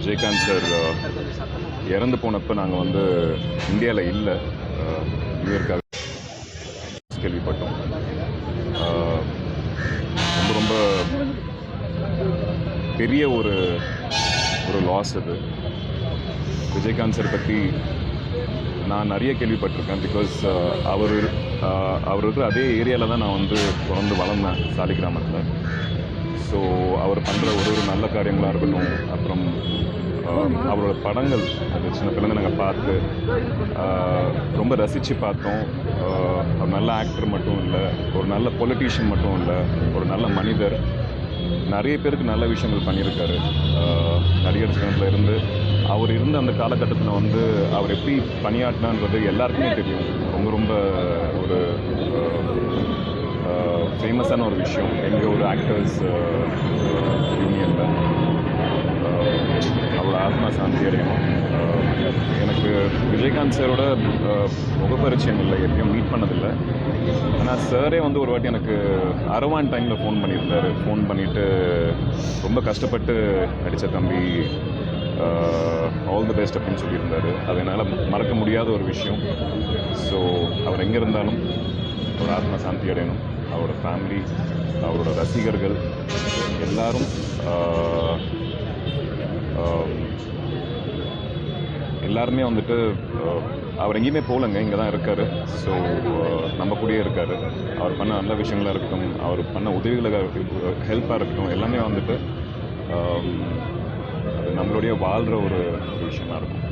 Vijayakanth sir இறந்து போனப்போ நாங்கள் வந்து இந்தியாவில் இல்லை. இவருக்காக கேள்விப்பட்டோம். ரொம்ப ரொம்ப பெரிய ஒரு ஒரு லாஸ் அது. விஜயகாந்த் சார் பற்றி நான் நிறைய கேள்விப்பட்டிருக்கேன் பிகாஸ் அவர் அவர் இருக்கிற அதே ஏரியாவில் தான் நான் வந்து பிறந்து வளர்ந்தேன் சாலிகிராமத்தில். ஸோ அவர் பண்ணுற ஒரு ஒரு நல்ல காரியங்களாக இருக்கட்டும் அப்புறம் அவரோட படங்கள் அது சின்ன பிள்ளைங்க நாங்கள் பார்த்து ரொம்ப ரசித்து பார்த்தோம். ஒரு நல்ல ஆக்டர் மட்டும் இல்லை ஒரு நல்ல பொலிட்டீஷியன் மட்டும் இல்லை ஒரு நல்ல மனிதர். நிறைய பேருக்கு நல்ல விஷயங்கள் பண்ணியிருக்காரு. நடிகர் சங்கத்தில் இருந்து. அவர் இருந்த அந்த காலகட்டத்தில் வந்து அவர் எப்படி பணியாற்றினான்றது எல்லாருக்குமே தெரியும். ரொம்ப ரொம்ப ஒரு ஃபேமஸான ஒரு விஷயம் எங்கள் ஒரு ஆக்டர்ஸ் யூனியனில் அவரோட ஆத்மா சாந்தி அடையணும் எனக்கு விஜயகாந்த் சாரோட முகப்பரிச்சயம் இல்லை எப்பயும் மீட் பண்ணதில்லை ஆனால் சாரே வந்து ஒரு வாட்டி எனக்கு அரவான் டைமில் ஃபோன் பண்ணியிருந்தாரு ஃபோன் பண்ணிவிட்டு ரொம்ப கஷ்டப்பட்டு நடித்த தம்பி ஆல் தி பெஸ்ட் அப்படின்னு சொல்லியிருந்தார். அது என்னால் மறக்க முடியாத ஒரு விஷயம். ஸோ அவர் எங்கே இருந்தாலும் ஒரு ஆத்மா சாந்தி அடையணும். அவரோட ஃபேமிலி அவரோட ரசிகர்கள் எல்லாரும் எல்லாருமே வந்துட்டு அவர் எங்கேயுமே போகலங்க இங்கே தான் இருக்கார். ஸோ நம்ம கூடயே இருக்கார். அவர் பண்ண நல்ல விஷயங்களாக இருக்கட்டும் அவர் பண்ண உதவிகளாக ஹெல்ப்பாக இருக்கட்டும் எல்லாமே வந்துட்டு அது நம்மளுடைய வாழ்கிற ஒரு ஒரு விஷயமா இருக்கும்.